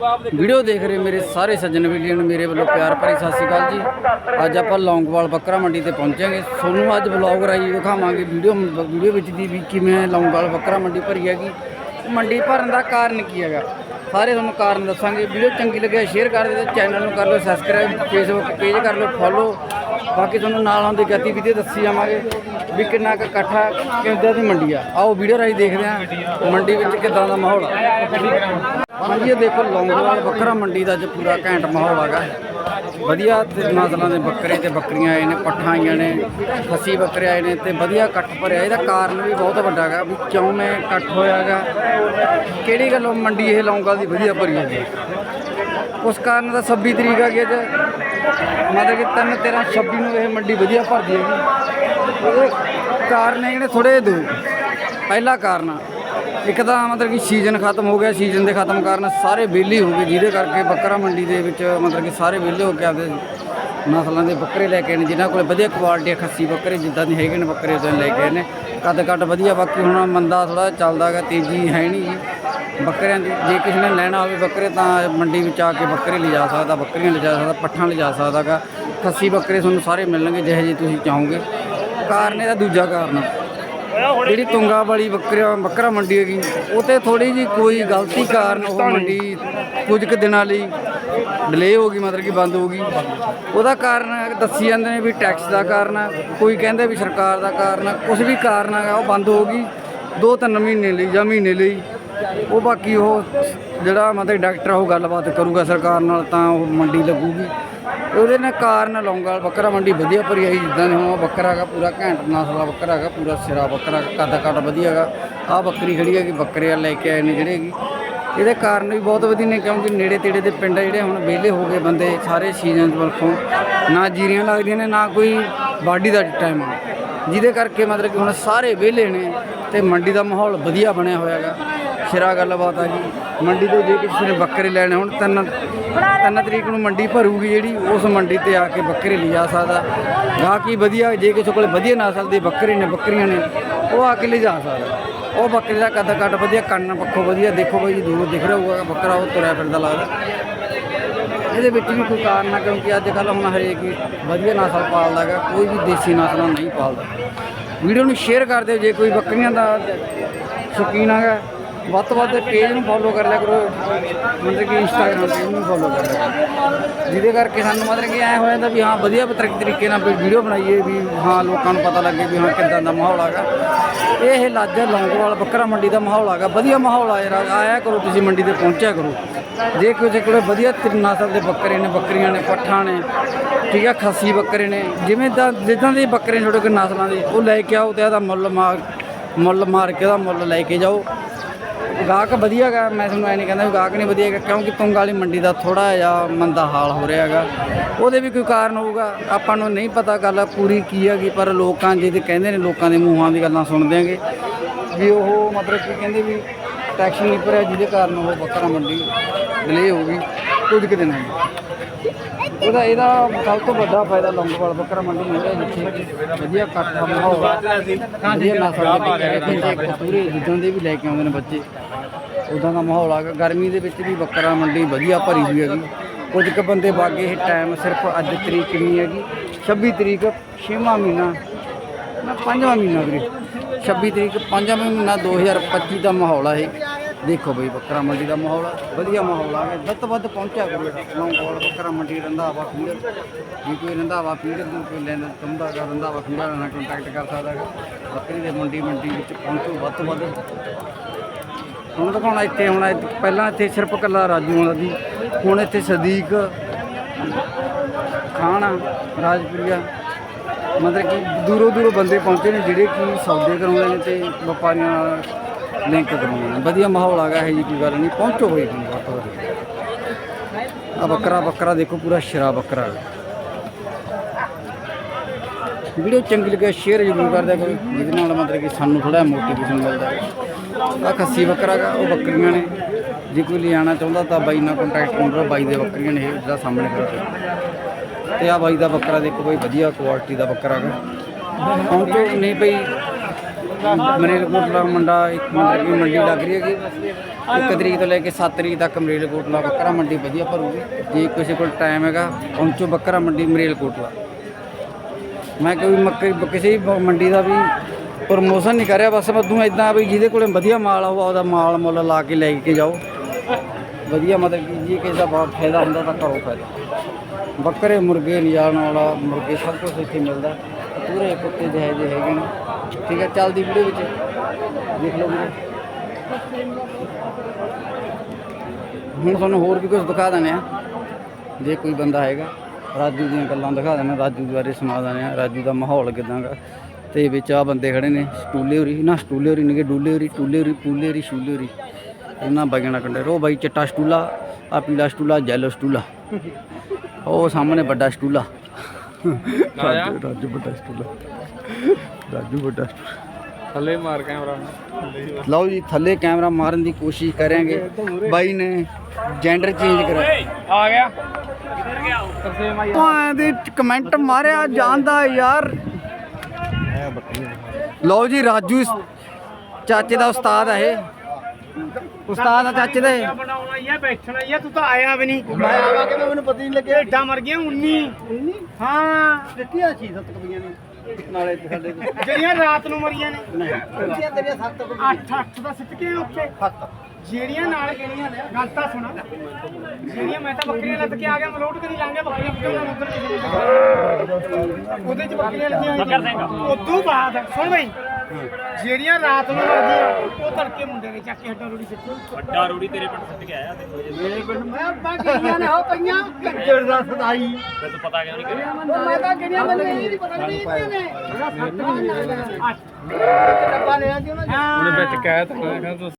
Video ਦੇਖ ਰਹੇ ਮੇਰੇ ਸਾਰੇ ਸੱਜਣ ਵੀਡੀਓ ਨੂੰ, ਮੇਰੇ ਵੱਲੋਂ ਪਿਆਰ ਭਰੀ ਸਤਿ ਸ਼੍ਰੀ ਅਕਾਲ ਜੀ। ਅੱਜ ਆਪਾਂ ਲੌਂਗਵਾਲ ਬੱਕਰਾ ਮੰਡੀ ਤੇ ਪਹੁੰਚਾਂਗੇ। ਤੁਹਾਨੂੰ ਅੱਜ ਵਲੌਗ ਰਾਹੀਂ ਦਿਖਾਵਾਂਗੇ ਵੀਡੀਓ ਵੀਡੀਓ ਵਿੱਚ ਦੀ ਵੀ ਕਿਵੇਂ ਲੌਂਗਵਾਲ ਬੱਕਰਾ ਮੰਡੀ ਭਰੀ ਹੈਗੀ। ਮੰਡੀ ਭਰਨ ਦਾ ਕਾਰਨ ਕੀ ਹੈਗਾ? ਸਾਰੇ ਤੁਹਾਨੂੰ ਕਾਰਨ ਦੱਸਾਂਗੇ। ਵੀਡੀਓ ਚੰਗੀ ਲੱਗਿਆ ਸ਼ੇਅਰ ਕਰ ਦਿਓ ਤੇ ਚੈਨਲ ਨੂੰ ਕਰ ਲਓ ਸਬਸਕ੍ਰਾਈਬ ਫੇਸਬੁੱਕ ਪੇਜ ਕਰ ਲਓ ਫੋਲੋ ਬਾਕੀ ਤੁਹਾਨੂੰ ਨਾਲ ਆਉਂਦੀ ਗਤੀਵਿਧੀ ਦੱਸੀ ਜਾਵਾਂਗੇ ਵੀ ਕਿੰਨਾ ਕੁ ਇਕੱਠਾ ਕਿੱਦਾਂ ਦੀ ਮੰਡੀ ਆ। ਆਓ ਵੀਡੀਓ ਰਾਹੀਂ ਦੇਖਦੇ ਹਾਂ ਮੰਡੀ ਵਿੱਚ ਕਿੱਦਾਂ ਦਾ ਮਾਹੌਲ ਆ। ਹਾਂਜੀ ਇਹ ਦੇਖੋ ਲੌਂਗੋਵਾਲ ਬੱਕਰਾ ਮੰਡੀ ਦਾ ਅੱਜ ਪੂਰਾ ਘੈਂਟ ਮਾਹੌਲ ਹੈਗਾ। ਵਧੀਆ ਤੇ ਨਸਲਾਂ ਦੇ ਬੱਕਰੇ ਤੇ ਬੱਕਰੀਆਂ ਆਏ ਨੇ, ਪੱਠਾਂ ਆਈਆਂ ਨੇ, ਖੱਸੀ ਬੱਕਰੇ ਆਏ ਨੇ ਤੇ ਵਧੀਆ ਇਕੱਠ ਭਰਿਆ। ਇਹਦਾ ਕਾਰਨ ਵੀ ਬਹੁਤ ਵੱਡਾ ਹੈਗਾ ਵੀ ਕਿਉਂ ਮੈਂ ਇਕੱਠ ਹੋਇਆ ਹੈਗਾ। ਕਿਹੜੀ ਗੱਲੋਂ ਮੰਡੀ ਇਹ ਲੌਂਗੋਵਾਲ ਦੀ ਵਧੀਆ ਭਰੀ ਹੈਗੀ ਉਸ ਕਾਰਨ ਦਾ 26 ਤਰੀਕ ਆ ਗਈ ਅੱਜ। ਮਤਲਬ ਕਿ 3 13 26 ਨੂੰ ਇਹ ਮੰਡੀ ਵਧੀਆ ਭਰਦੀ ਹੈਗੀ। ਉਹਦੇ ਕਾਰਨ ਹੈਗੇ ਨੇ ਥੋੜੇ ਦੋ। ਪਹਿਲਾ ਕਾਰਨ ਇੱਕ ਤਾਂ ਮਤਲਬ ਕਿ ਸੀਜ਼ਨ ਖਤਮ ਹੋ ਗਿਆ ਸੀਜ਼ਨ ਦੇ ਖਤਮ ਕਾਰਨ ਸਾਰੇ ਵਿਹਲੇ ਹੋ ਗਏ, ਜਿਹਦੇ ਕਰਕੇ ਬੱਕਰਾ ਮੰਡੀ ਦੇ ਵਿੱਚ ਮਤਲਬ ਕਿ ਸਾਰੇ ਵਿਹਲੇ ਹੋ ਕੇ ਆਪਦੇ ਨਸਲਾਂ ਦੇ ਬੱਕਰੇ ਲੈ ਕੇ ਆਏ ਨੇ, ਜਿਨ੍ਹਾਂ ਕੋਲ ਵਧੀਆ ਕੁਆਲਿਟੀ ਖੱਸੀ ਬੱਕਰੇ, ਜਿੱਦਾਂ ਦੇ ਹੈਗੇ ਨੇ ਬੱਕਰੇ ਤੋਂ ਲੈ ਕੇ ਆਏ ਨੇ। ਕੱਦ ਕੱਟ ਵਧੀਆ, ਬਾਕੀ ਹੁਣ ਮੰਦਾ ਥੋੜਾ ਚੱਲਦਾ ਹੈਗਾ, ਤੇਜ਼ੀ ਹੈ ਨਹੀਂ ਜੀ ਬੱਕਰਿਆਂ ਦੀ। ਜੇ ਕਿਸੇ ਨੇ ਲੈਣਾ ਹੋਵੇ ਬੱਕਰੇ ਤਾਂ ਮੰਡੀ ਵਿੱਚ ਆ ਕੇ ਬੱਕਰੇ ਲਿਜਾ ਸਕਦਾ, ਬੱਕਰੀਆਂ ਲਿਜਾ ਸਕਦਾ, ਪੱਠਾਂ ਲਿਜਾ ਸਕਦਾਗਾ ਖੱਸੀ ਬੱਕਰੇ ਤੁਹਾਨੂੰ ਸਾਰੇ ਮਿਲਣਗੇ, ਜਿਹੇ ਜਿਹੇ ਤੁਸੀਂ ਚਾਹੋਗੇ। ਕਾਰਨ ਇਹਦਾ ਦੂਜਾ ਕਾਰਨ ਜਿਹੜੀ ਤੁੰਗਾ ਵਾਲੀ ਬੱਕਰਾ ਬੱਕਰਾ ਮੰਡੀ ਹੈਗੀ, ਉਹ ਤੇ ਥੋੜੀ ਜੀ ਕੋਈ ਗਲਤੀ ਕਾਰਨ ਉਹ ਮੰਡੀ ਕੁਝ ਕੁ ਦਿਨਾਂ ਲਈ ਡਿਲੇ ਹੋ ਗਈ, ਮਤਲਬ ਕਿ ਬੰਦ ਹੋ ਗਈ। ਉਹਦਾ ਕਾਰਨ ਦੱਸੀ ਜਾਂਦੇ ਨੇ ਵੀ ਟੈਕਸ ਦਾ ਕਾਰਨ ਹੈ ਕੋਈ ਕਹਿੰਦੇ ਵੀ ਸਰਕਾਰ ਦਾ ਕਾਰਨ ਹੈ ਕੁਝ ਵੀ ਕਾਰਨ ਹੈਗਾ, ਉਹ ਬੰਦ ਹੋ ਗਈ। ਦੋ ਤਿੰਨ ਮਹੀਨੇ ਲਈ ਜਾਂ ਮਹੀਨੇ ਲਈ, ਉਹ ਬਾਕੀ ਉਹ ਜਿਹੜਾ ਮਤਲਬ ਡਾਕਟਰ ਉਹ ਗੱਲਬਾਤ ਕਰੂਗਾ ਸਰਕਾਰ ਨਾਲ, ਤਾਂ ਉਹ ਮੰਡੀ ਲੱਗੂਗੀ। ਉਹਦੇ ਨਾਲ ਕਾਰਨ ਲੌਂਗਾਲ ਬੱਕਰਾ ਮੰਡੀ ਵਧੀਆ ਭਰੀ ਆਈ, ਜਿੱਦਾਂ ਦੇ ਹੁਣ ਬੱਕਰਾ ਹੈਗਾ ਪੂਰਾ ਘੈਂਟ ਨਸਲ ਦਾ ਬੱਕਰਾ ਹੈਗਾ, ਪੂਰਾ ਸਿਰਾ ਬੱਕਰਾ ਕੱਦ ਕੱਟ ਵਧੀਆ ਹੈਗਾ। ਆਹ ਬੱਕਰੀ ਖੜੀ ਹੈਗੀ, ਬੱਕਰੇ ਲੈ ਕੇ ਆਏ ਨੇ ਜਿਹੜੇ ਹੈਗੀ। ਇਹਦੇ ਕਾਰਨ ਵੀ ਬਹੁਤ ਵਧੀਆ ਨੇ, ਕਿਉਂਕਿ ਨੇੜੇ ਤੇੜੇ ਦੇ ਪਿੰਡ ਜਿਹੜੇ ਹੁਣ ਵਿਹਲੇ ਹੋ ਗਏ ਬੰਦੇ, ਸਾਰੇ ਸੀਜ਼ਨ ਵੱਲੋਂ ਨਾ ਜੀਰੀਆਂ ਲੱਗਦੀਆਂ ਨੇ, ਨਾ ਕੋਈ ਵਾਢੀ ਦਾ ਟਾਈਮ ਜਿਹਦੇ ਕਰਕੇ ਮਤਲਬ ਕਿ ਹੁਣ ਸਾਰੇ ਵਿਹਲੇ ਨੇ ਤੇ ਮੰਡੀ ਦਾ ਮਾਹੌਲ ਵਧੀਆ ਬਣਿਆ ਹੋਇਆ ਹੈਗਾ। ਸਿਰਾ ਗੱਲਬਾਤ ਆ ਜੀ। ਮੰਡੀ ਤੋਂ ਜੇ ਕਿਸੇ ਨੇ ਬੱਕਰੇ ਲੈਣੇ ਹੁਣ, ਤਿੰਨ ਤਿੰਨ ਤਰੀਕ ਨੂੰ ਮੰਡੀ ਭਰੂਗੀ ਜਿਹੜੀ, ਉਸ ਮੰਡੀ ਤੇ ਆ ਕੇ ਬੱਕਰੇ ਲਿਜਾ ਸਕਦਾ। ਗਾਹਕੀ ਵਧੀਆ, ਜੇ ਕਿਸੇ ਕੋਲ ਵਧੀਆ ਨਸਲ ਦੇ ਬੱਕਰੇ ਨੇ, ਬੱਕਰੀਆਂ ਨੇ, ਉਹ ਆ ਕੇ ਲਿਜਾ ਸਕਦਾ। ਉਹ ਬੱਕਰੇ ਦਾ ਕੱਦ ਕੱਟ ਵਧੀਆ, ਕੰਨ ਪੱਖੋਂ ਵਧੀਆ, ਦੇਖੋ ਬਾਈ ਜੀ, ਦੂਰੋਂ ਦਿਖ ਰਿਹਾ ਹੋਊਗਾ, ਬੱਕਰਾ ਉਹ ਤੁਰਿਆ ਫਿਰਦਾ ਲੱਗਦਾ। ਇਹਦੇ ਵਿੱਚ ਵੀ ਕੋਈ ਕਾਰਨ ਆ, ਕਿਉਂਕਿ ਅੱਜ ਕੱਲ ਹੁਣ ਹਰੇਕ ਹੀ ਵਧੀਆ ਨਸਲ ਪਾਲਦਾ ਹੈਗਾ, ਕੋਈ ਵੀ ਦੇਸੀ ਨਸਲਾਂ ਨਹੀਂ ਪਾਲਦਾ। ਵੀਡੀਓ ਨੂੰ ਸ਼ੇਅਰ ਕਰ ਦਿਓ, ਜੇ ਕੋਈ ਬੱਕਰੀਆਂ ਦਾ ਸ਼ੌਕੀਨ ਹੈਗਾ। ਵੱਧ ਤੋਂ ਵੱਧ ਪੇਜ ਨੂੰ ਫੋਲੋ ਕਰ ਲਿਆ ਕਰੋ। ਮਤਲਬ ਕਿ ਇੰਸਟਾਗ੍ਰਾਮ ਪੇਜ ਨੂੰ ਫੋਲੋ ਕਰ ਲਿਆ ਕਰੋ। ਜਿਹਦੇ ਕਰਕੇ ਸਾਨੂੰ ਮਤਲਬ ਕਿ ਐ ਹੋ ਜਾਂਦਾ ਵੀ ਹਾਂ, ਵਧੀਆ ਤਰੀਕੇ ਤਰੀਕੇ ਨਾਲ ਵੀਡੀਓ ਬਣਾਈਏ ਵੀ ਹਾਂ, ਲੋਕਾਂ ਨੂੰ ਪਤਾ ਲੱਗੇ ਵੀ ਹਾਂ ਕਿੱਦਾਂ ਦਾ ਮਾਹੌਲ ਹੈਗਾ। ਇਹ ਲਾਜਾ ਲੌਂਗੋਵਾਲ, ਬੱਕਰਾ ਮੰਡੀ ਦਾ ਮਾਹੌਲ ਹੈਗਾ। ਵਧੀਆ ਮਾਹੌਲ ਆ ਯਾਰ, ਆਇਆ ਕਰੋ ਤੁਸੀਂ ਮੰਡੀ ਤੇ ਪਹੁੰਚਿਆ ਕਰੋ। ਜੇ ਕਿਸੇ ਕੋਲੇ ਵਧੀਆ ਨਸਲ ਦੇ ਬੱਕਰੇ ਨੇ, ਬੱਕਰੀਆਂ ਨੇ, ਪੱਠਾਂ ਨੇ, ਠੀਕ ਆ, ਖੱਸੀ ਬੱਕਰੇ ਨੇ, ਜਿਵੇਂ ਦਾ ਜਿੱਦਾਂ ਦੇ ਬੱਕਰੇ ਨੇ ਛੋਟੇ ਨਸਲਾਂ ਦੇ, ਉਹ ਲੈ ਕੇ ਆਓ ਤੇ ਇਹਦਾ ਮੁੱਲ ਮਾਰ ਮੁੱਲ ਮਾਰ ਕੇ ਉਹਦਾ ਮੁੱਲ ਲੈ ਕੇ ਜਾਓ। ਗਾਹਕ ਵਧੀਆ ਹੈਗਾ ਮੈਂ ਤੁਹਾਨੂੰ ਐ ਨਹੀਂ ਕਹਿੰਦਾ ਵੀ ਗਾਹਕ ਨਹੀਂ ਵਧੀਆ ਹੈਗਾ, ਕਿਉਂਕਿ ਤੁੰਗ ਵਾਲੀ ਮੰਡੀ ਦਾ ਥੋੜਾ ਜਿਹਾ ਮੰਦਾ ਹਾਲ ਹੋ ਰਿਹਾ ਹੈਗਾ। ਉਹਦੇ ਵੀ ਕੋਈ ਕਾਰਨ ਹੋਊਗਾ, ਆਪਾਂ ਨੂੰ ਨਹੀਂ ਪਤਾ ਗੱਲ ਪੂਰੀ ਕੀ ਹੈਗੀ, ਪਰ ਲੋਕਾਂ ਜਿਹਦੇ ਕਹਿੰਦੇ ਨੇ, ਲੋਕਾਂ ਦੇ ਮੂੰਹਾਂ ਦੀ ਗੱਲਾਂ ਸੁਣਦੇ ਆਂਗੇ ਵੀ ਉਹ ਮਤਲਬ ਕੀ ਕਹਿੰਦੇ ਵੀ ਟੈਕਸ ਨਹੀਂ ਭਰਿਆ, ਜਿਹਦੇ ਕਾਰਨ ਉਹ ਬੱਕਰਾ ਮੰਡੀ ਡਿਲੇ ਹੋ ਗਈ, ਕੁਝ ਕੁ ਦਿਨ ਦੀ ਉਹਦਾ ਇਹਦਾ ਸਭ ਤੋਂ ਵੱਡਾ ਫਾਇਦਾ ਲੌਂਗੋਵਾਲ ਬੱਕਰਾ ਮੰਡੀ ਨੂੰ ਹੈ ਜਿੱਥੇ ਵਧੀਆ ਇਕੱਠਾ ਮਾਹੌਲ ਵਧੀਆ ਨਸਲ ਦੇ ਬੱਕਰੇ ਬੱਚੇ ਜਿੱਦਾਂ ਦੇ ਵੀ ਲੈ ਕੇ ਆਉਂਦੇ ਨੇ ਬੱਚੇ, ਉਦਾਂ ਦਾ ਮਾਹੌਲ ਆ ਗਰਮੀ ਦੇ ਵਿੱਚ ਵੀ ਬੱਕਰਾ ਮੰਡੀ ਵਧੀਆ ਭਰੀ ਹੋਈ ਹੈਗੀ। ਕੁਝ ਕੁ ਬੰਦੇ ਬਾਗੇ ਇਹ ਟਾਈਮ ਸਿਰਫ ਅੱਜ ਤਰੀਕ ਕਿੰਨੀ ਹੈਗੀ 26 ਤਰੀਕ 6ਵਾਂ ਮਹੀਨਾ, ਨਾ ਪੰਜਵਾਂ ਮਹੀਨਾ ਵੀਰੇ। 26 ਤਰੀਕ, ਪੰਜਵਾਂ ਮਹੀਨਾ 2025 ਦਾ ਮਾਹੌਲ ਆ ਇਹ। ਦੇਖੋ ਬਈ ਬੱਕਰਾ ਮੰਡੀ ਦਾ ਮਾਹੌਲ ਆ, ਵਧੀਆ ਮਾਹੌਲ ਆ। ਵੱਧ ਤੋਂ ਵੱਧ ਪਹੁੰਚਿਆ ਕਰੋ ਲੌਂਗੋਵਾਲ ਬੱਕਰਾ ਮੰਡੀ ਰੰਧਾਵਾ ਫੀਡਰ ਜੇ ਕੋਈ ਰੰਧਾਵਾ ਫੀਡਰ ਨੂੰ ਕੋਈ ਲੈਣਾ ਚਾਹੁੰਦਾ ਹੈ ਰੰਧਾਵਾ ਫੀਡਰ ਨਾਲ ਕੰਟੈਕਟ ਕਰ ਸਕਦਾ ਹੈ ਬੱਕਰੀ ਦੇ ਮੰਡੀ ਮੰਡੀ ਵਿੱਚ ਪਹੁੰਚੋ ਵੱਧ ਤੋਂ ਵੱਧ। ਹੁਣ ਦਿਖਾਉਣਾ ਇੱਥੇ ਹੁਣ ਪਹਿਲਾਂ ਇੱਥੇ ਸਿਰਫ ਕੱਲਾ ਰਾਜੂ ਵਾਲਾ ਦੀ ਹੁਣ ਇੱਥੇ ਸਦੀਕ ਖਾਨ ਆ, ਰਾਜਪੁਰੀਆ। ਮਤਲਬ ਕਿ ਦੂਰੋਂ ਦੂਰੋਂ ਬੰਦੇ ਪਹੁੰਚੇ ਨੇ ਜਿਹੜੇ ਕਿ ਸੌਦੇ ਕਰਾਉਂਦੇ ਨੇ ਤੇ ਵਪਾਰੀਆਂ ਨਾਲ ਲਿੰਕ ਕਰਾਉਂਦੇ ਵਧੀਆ ਮਾਹੌਲ ਆ ਗਿਆ ਹੈ ਜੀ ਕੋਈ ਗੱਲ ਨਹੀਂ, ਪਹੁੰਚੋ ਹੋਈ ਕੋਈ ਵੱਧ ਤੋਂ ਵੱਧ ਆ ਬੱਕਰਾ ਬੱਕਰਾ ਦੇਖੋ ਪੂਰਾ ਸ਼ਰਾ ਬੱਕਰਾ। ਵੀਡੀਓ ਚੰਗੀ ਲੱਗੇ ਸ਼ੇਅਰ ਜ਼ਰੂਰ ਕਰ ਦਿਆ ਕਰੋ। ਜਿਹਦੇ ਨਾਲ ਮਤਲਬ ਕਿ ਸਾਨੂੰ ਥੋੜਾ ਮੋਟੀਵੇਸ਼ਨ ਮਿਲਦਾ। ਆ ਖੱਸੀ ਬੱਕਰਾ ਗਾ ਉਹ ਬੱਕਰੀਆਂ ਨੇ। ਜੇ ਕੋਈ ਲਿਆਣਾ ਚਾਹੁੰਦਾ ਤਾਂ ਬਾਈ ਨਾਲ ਕੰਟੈਕਟ ਕਰੋ, ਬਾਈ ਦੇ ਬੱਕਰੀਆਂ ਨੇ ਇਹ ਜਿਹੜਾ ਸਾਹਮਣੇ ਖੜਾ ਤੇ ਆ ਬਾਈ ਦਾ ਬੱਕਰਾ ਦੇਖੋ ਬਾਈ, ਵਧੀਆ ਕੁਆਲਿਟੀ ਦਾ ਬੱਕਰਾ ਹੈਗਾ। ਪਹੁੰਚੋ, ਨਹੀਂ ਬਈ ਮਰੇਲਕੋਟਲਾ ਮੰਡਾ ਇੱਕ ਮਤਲਬ ਕਿ ਮੰਡੀ ਲੱਗ ਰਹੀ ਹੈਗੀ। ਇੱਕ ਤਰੀਕ ਤੋਂ ਲੈ ਕੇ 7 ਤਰੀਕ ਤੱਕ ਮਰੇਲਕੋਟਲਾ ਬੱਕਰਾ ਮੰਡੀ ਵਧੀਆ ਭਰੂਗੀ। ਜੇ ਕਿਸੇ ਕੋਲ ਟਾਈਮ ਹੈਗਾ, ਪਹੁੰਚੋ ਬੱਕਰਾ ਮੰਡੀ ਮਰੇਲਕੋਟਲਾ ਮੈਂ ਕੋਈ ਮੱਕੇ, ਕਿਸੇ ਵੀ ਮੰਡੀ ਦਾ ਵੀ ਪ੍ਰਮੋਸ਼ਨ ਨਹੀਂ ਕਰ ਰਿਹਾ ਬਸ ਮਦੋਂ ਇਦਾਂ ਵੀ ਜਿਹਦੇ ਕੋਲੇ ਵਧੀਆ ਮਾਲ ਆਊਗਾ ਉਹਦਾ ਮਾਲ ਮੁੱਲ ਲਾ ਕੇ ਲੈ ਕੇ ਜਾਓ। ਵਧੀਆ ਮਤਲਬ ਕਿ ਜੇ ਕਿਸੇ ਦਾ ਬਹੁਤ ਫਾਇਦਾ ਹੁੰਦਾ ਤਾਂ ਕਰੋ ਫਾਇਦਾ। ਬੱਕਰੇ, ਮੁਰਗੇ, ਨਿਆਣ ਵਾਲਾ, ਮੁਰਗੇ ਸਭ ਕੁਝ ਇੱਥੇ ਮਿਲਦਾ। ਪੂਰੇ ਕੁੱਤੇ ਜਿਹੇ ਜਿਹੇ ਹੈਗੇ ਨੇ। ਠੀਕ ਹੈ, ਚੱਲਦੀ ਵੀਡੀਓ ਵਿੱਚ। ਦੇਖ ਲਓ ਵੀਡੀਓ। ਹੁਣ ਤੁਹਾਨੂੰ ਹੋਰ ਵੀ ਕੁਝ ਦਿਖਾ ਦਿੰਦੇ ਆ ਜੇ ਕੋਈ ਬੰਦਾ ਹੈਗਾ। ਰਾਜੂ ਦੀਆਂ ਗੱਲਾਂ ਦਿਖਾ ਦਿੰਦੇ ਰਾਜੂ ਦੇ ਬਾਰੇ ਸੁਣਾ ਦਿੰਦੇ ਆ ਰਾਜੂ ਦਾ ਮਾਹੌਲ ਕਿਦਾਂ ਦਾ। ਤੇ ਵਿੱਚ ਆ ਬੰਦੇ ਖੜੇ ਨੇ, ਸਟੂਲੇ ਹੋਰੀ। ਨਾ, ਸਟੂਲੇ ਹੋਰੀ ਨੇਗੇ ਡੂਲੇ ਹੋਰੀ, ਟੂਲੇ ਹੋਰੀ, ਪੂਲੇ ਹੋਰੀ, ਸ਼ੂਲੇ ਹੋਰੀ। ਇਹਨਾਂ ਬਾਈਆਂ ਕੰਡੇ ਰੋ ਬਾਈ, ਚਿੱਟਾ ਸਟੂਲਾ ਆ ਪੀਲਾ ਸਟੂਲਾ ਜੈਲੋ ਸਟੂਲਾ। ਉਹ ਸਾਹਮਣੇ ਵੱਡਾ ਸਟੂਲਾ। ਰਾਜੂ ਰਾਜੂ ਵੱਡਾ ਸਟੂਲਾ ਰਾਜੂ ਵੱਡਾ ਥੱਲੇ ਮਾਰ ਕੈਮਰਾ ਲਓ ਜੀ ਥੱਲੇ ਕੈਮਰਾ ਮਾਰਨ ਦੀ ਕੋਸ਼ਿਸ਼ ਕਰਾਂਗੇ। ਬਾਈ ਨੇ ਜੈਂਡਰ ਚੇਂਜ ਕਰਿਆ ਆ ਗਿਆ। ਕਿੱਧਰ ਗਿਆ ਤਰਸੇ ਮਾਈ ਭਾਂ ਦੇ ਕਮੈਂਟ ਮਾਰਿਆ ਜਾਂਦਾ ਯਾਰ। ਲਓ ਜੀ ਰਾਜੂ ਚਾਚੇ ਦਾ ਉਸਤਾਦ ਹੈ ਇਹ। ਉਸਤਾਦ ਆ ਚਾਚੇ ਦਾ। ਇਹ ਬਣਾਉਣਾ ਹੀ ਆ ਬੈਠਣਾ ਹੀ ਆ ਤੂੰ ਤਾਂ ਆਇਆ ਵੀ ਨਹੀਂ। ਮੈਂ ਆਵਾ ਕਿ ਮੈਨੂੰ ਪਤਾ ਨਹੀਂ ਲੱਗਿਆ। ਏਡਾ ਮਰ ਗਿਆ 19 19 ਹਾਂ। ਦਿੱਤੀਆਂ ਸੀ ਸੱਤ ਕਪੀਆਂ ਨੇ। ਨਾਲੇ ਸਾਡੇ ਕੋਲ। ਜਿਹੜੀਆਂ ਰਾਤ ਨੂੰ ਮਰੀਆਂ ਨੇ। ਨਹੀਂ ਦਿੱਤੀਆਂ ਤੇਰੀਆਂ ਸੱਤ 8 8 ਦਾ ਸਿੱਟ ਕੇ ਉੱਥੇ। ਸੱਤ। ਜਿਹੜੀਆਂ ਨਾਲ ਗਈਆਂ ਨੇ? ਗੱਲ ਤਾਂ ਸੁਣਾ। ਜਿਹੜੀਆਂ ਮੈਂ ਤਾਂ ਬੱਕਰੀਆਂ ਲੱਦ ਕੇ ਆ ਗਿਆ ਮਲੋਟ ਕਰੀ ਲਾਂਗੇ ਬੱਕਰੀਆਂ ਪਕਾਉਣਾ ਉਧਰ ਕਿਸੇ ਨੇ। ਉਹਦੇ ਚ ਬੱਕਰੀਆਂ ਲੱਗੀਆਂ ਹੋਈਆਂ ਉਦੋਂ ਬਾਅਦ ਸੁਣ ਬਈ। ਜਿਹੜੀਆਂ ਰਾਤ ਨੂੰ ਮਰਦੀਆਂ ਉਹ ਤੜਕੇ ਮੁੰਡੇ ਨੇ ਚੱਕ ਕੇ ਹੱਡਾ ਰੋੜੀ ਸਿੱਟੀ ਵੱਡਾ ਰੋੜੀ ਤੇਰੇ ਪਿੰਡ ਸਿੱਟ ਕੇ ਆਇਆ ਤੇ ਮੇਰੇ ਪਿੰਡ ਮੈਂ ਬਾਕੀਆਂ ਨੇ ਹੋ ਪਈਆਂ। ਕੰਜਰ ਦਾ ਸਦਾਈ? ਤੂੰ ਪਤਾ ਕਿਉਂ ਨਹੀਂ ਕਰਿਆ ਮੈਂ ਤਾਂ ਕਿਹੜੀਆਂ ਮੈਨੂੰ ਇਹ ਨਹੀਂ ਪਤਾ ਨਹੀਂ ਇਹਨੇ ਜਿਹੜਾ ਸੱਤ ਨਹੀਂ ਡੱਬਾ ਲਿਆ ਸੀ ਉਹਨਾਂ ਉਹਨੇ ਵਿੱਚ ਕਹਿ ਤਾ